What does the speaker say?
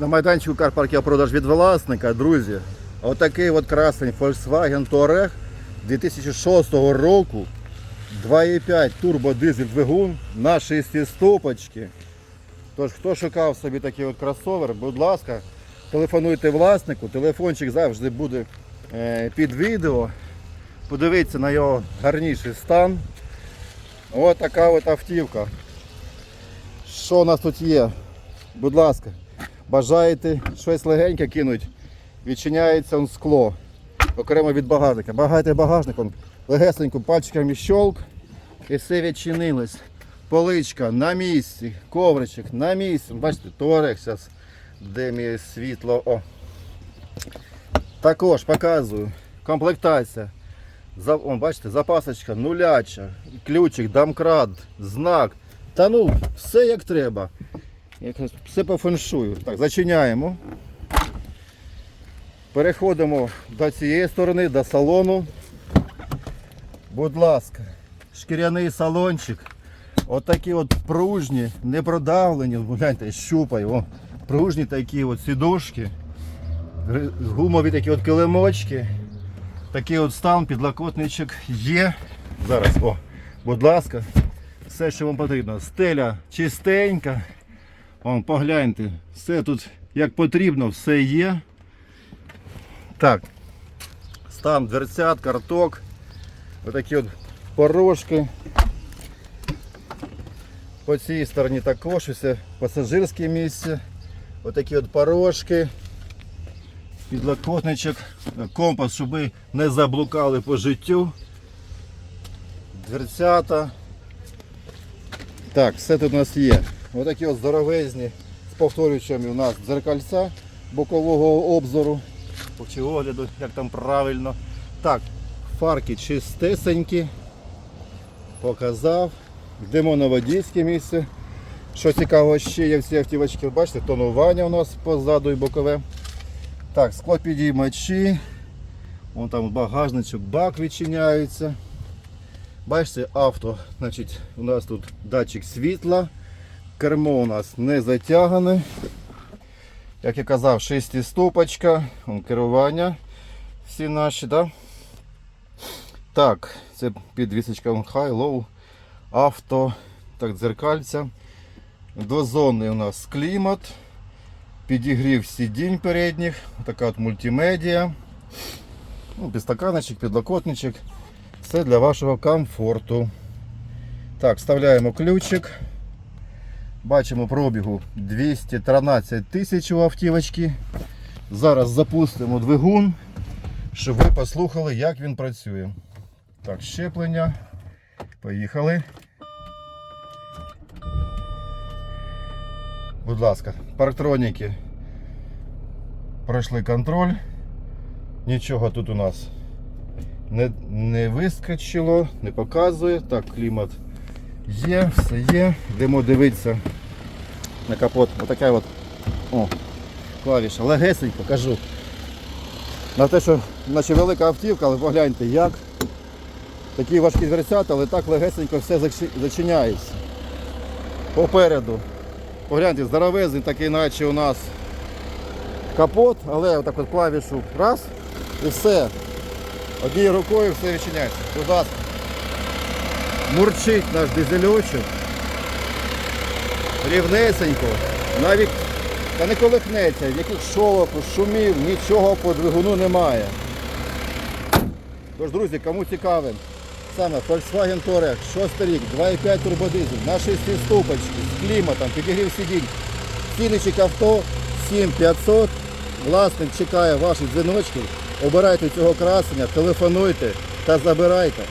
На майданчику Карпарків продаж від власника, друзі. Отакий от красень Volkswagen Touareg 2006 року. 2,5 турбодизель двигун на 6 ступочки. Тож, хто шукав собі такий от кросовер, будь ласка, телефонуйте власнику, телефончик завжди буде е, під відео. Подивіться на його гарніший стан. Ось така от автівка. Що у нас тут є? Будь ласка, бажаєте щось легеньке кинуть, відчиняється он скло. Окремо від багажника. Багайте багажником, легесенько пальчиками щолк і все відчинилось. Поличка на місці, ковричок на місці. Бачите, туарег зараз, де мій світло. О. Також показую. Комплектація. За, о, бачите, запасочка нуляча, ключик, домкрат, знак. Та ну, все як треба. Якось Все по феншую. Так, зачиняємо. Переходимо до цієї сторони, до салону. Будь ласка, шкіряний салончик. Отакі от пружні, не продавлені, гляньте, щупай, о, пружні такі от сідушки, гумові такі от килимочки. Такий от стан, підлокотничок є. Зараз, о, будь ласка, все, що вам потрібно. Стеля чистенька. Вон, погляньте, все тут як потрібно, все є. Так, стан дверцят, карток. Отакі от порожки. По цій стороні також все пасажирське місце. Отакі от порожки. Підлокотничок, компас, щоб ви не заблукали по життю. Дверцята. Так, все тут у нас є. Отакі от здоровезні з повторюючими у нас дзеркальця бокового обзору. Чи огляду, як там правильно. Так, фарки чистесенькі. Показав. Йдемо на водійське місце. Що цікаво ще є в цій автівочці, бачите, тонування у нас позаду і бокове. Так, склопідіймачі. Вон там багажничок, бак відчиняється. Бачите, авто, значить, у нас тут датчик світла. Кермо у нас не затягане. Як я казав, 6 ступочка, керування всі наші, да? Так, це підвісочка high, low, авто, так, дзеркальця. Двозонний у нас клімат. Підігрів сидінь передніх, така от мультимедіа. Ну, підстаканочок, підлокотничок. Все для вашого комфорту. Так, вставляємо ключик. Бачимо пробігу 213 тисяч у автівочки. Зараз запустимо двигун, щоб ви послухали, як він працює. Так, щеплення. Поїхали. Будь ласка, парктроніки пройшли контроль. Нічого тут у нас не, не вискочило, не показує. Так, клімат є, все є. Йдемо дивитися на капот. Отака от о, клавіша. Легесенько кажу. На те, що наче велика автівка, але погляньте як. Такі важкі дверцята, але так легесенько все зачиняється. Попереду. Погляньте, здоровезний такий, наче у нас капот, але отак от клавішу раз і все. Однією рукою все відчиняється. Будь ласка. Мурчить наш дизельочок. Рівнесенько. Навіть та не колихнеться, ніяких шолоку, шумів, нічого по двигуну немає. Тож, друзі, кому цікаве, саме Volkswagen Touareg, 6 рік, 2,5 турбодизель, на 6 ступочки, з кліматом, підігрів сидінь, ціничок авто 7500. Власник чекає ваших дзвіночків. Обирайте цього красення, телефонуйте та забирайте.